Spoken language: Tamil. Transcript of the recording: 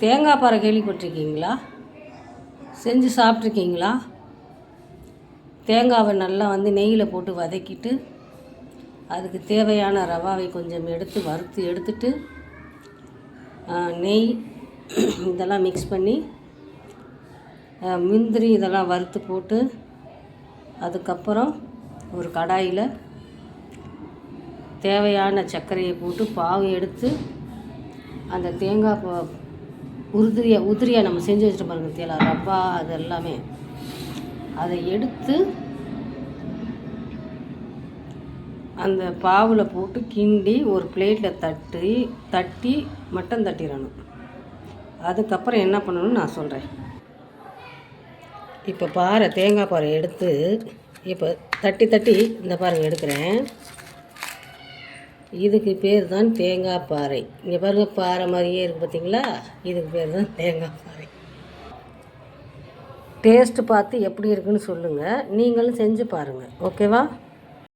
தேங்காய் பாறை கேள்விப்பட்டிருக்கீங்களா? செஞ்சு சாப்பிட்ருக்கீங்களா தேங்காவை நல்லா வந்து நெய்யில் போட்டு வதக்கிட்டு அதுக்கு தேவையான ரவாவை கொஞ்சம் எடுத்து வறுத்து எடுத்துட்டு நெய் இதெல்லாம் மிக்ஸ் பண்ணி முந்திரி இதெல்லாம் வறுத்து போட்டு அதுக்கப்புறம் ஒரு கடாயில் தேவையான சர்க்கரையை போட்டு பாவு எடுத்து அந்த தேங்காய் பா உதிரியாக நம்ம செஞ்சு வச்சுட்டு பாருங்க தேலா ரவா அது எல்லாமே அதை எடுத்து அந்த பாவில் போட்டு கிண்டி ஒரு பிளேட்டில் தட்டி தட்டி மட்டன் தட்டிடணும். அதுக்கப்புறம் என்ன பண்ணணும்னு நான் சொல்கிறேன் இப்போ பாறை தேங்காய் பாறை எடுத்து இப்போ தட்டி தட்டி இந்த பாருங்க எடுக்கிறேன். இதுக்கு பேர் தான் தேங்காய் பாறை. இங்கே பாருங்க பாறை மாதிரியே இருக்குது பார்த்தீங்களா இதுக்கு பேர் தான் தேங்காய் பாறை. டேஸ்ட்டு பார்த்து எப்படி இருக்குன்னு சொல்லுங்கள் நீங்களும் செஞ்சு பாருங்கள் ஓகேவா